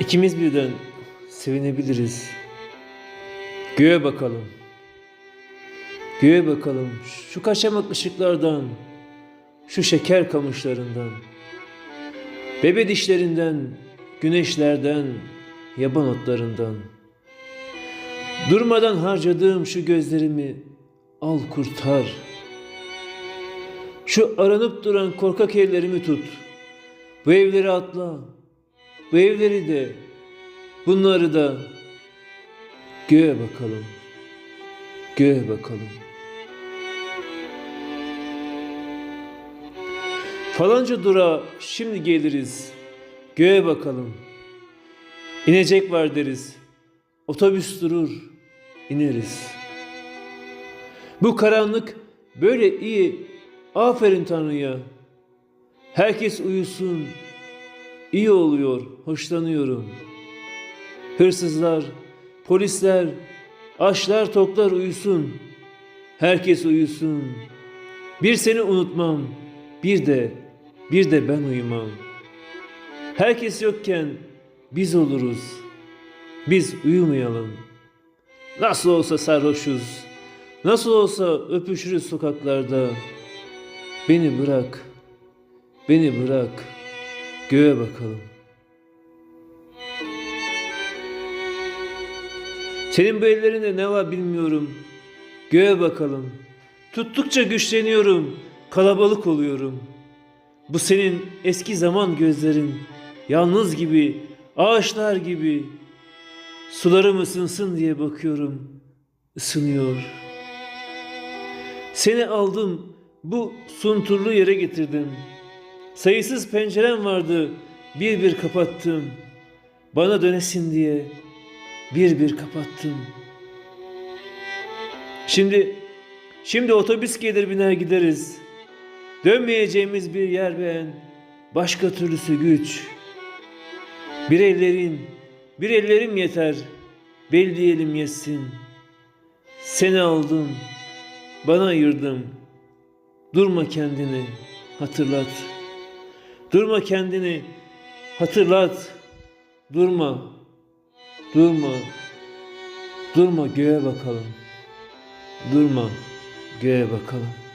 İkimiz birden sevinebiliriz. Göğe bakalım. Göğe bakalım. Şu kaçamak ışıklardan, şu şeker kamışlarından, bebe dişlerinden, güneşlerden, yaban otlarından. Durmadan harcadığım şu gözlerimi al kurtar. Şu aranıp duran korkak ellerimi tut. Bu evleri atla. Bu evleri de, bunları da göğe bakalım. Göğe bakalım. Falanca dura şimdi geliriz. Göğe bakalım. İnecek var deriz. Otobüs durur. ineriz. Bu karanlık böyle iyi. Aferin Tanrı'ya. Herkes uyusun. İyi oluyor. Hoşlanıyorum. Hırsızlar, polisler, açlar toklar uyusun. Herkes uyusun. Bir seni unutmam. Bir de, bir de ben uyumam. Herkes yokken biz oluruz. Biz uyumayalım. Nasıl olsa sarhoşuz. Nasıl olsa öpüşürüz sokaklarda. Beni bırak. Beni bırak. Göğe bakalım. Senin bu ellerinde ne var bilmiyorum. Göğe bakalım. Tuttukça güçleniyorum. Kalabalık oluyorum. Bu senin eski zaman gözlerin. Yalnız gibi, ağaçlar gibi. Sularım ısınsın diye bakıyorum. Isınıyor. Seni aldım, bu sunturlu yere getirdim. Sayısız pencerem vardı, bir bir kapattım. Bana dönesin diye bir bir kapattım. Şimdi, şimdi otobüs gelir biner gideriz. Dönmeyeceğimiz bir yer beğen, başka türlüsü güç. Bir ellerin, bir ellerim yeter, belleyelim yesin. Seni aldım, bana ayırdım. Durma kendini, hatırlat. Durma kendini, hatırlat. Durma, durma, durma göğe bakalım. Durma, göğe bakalım.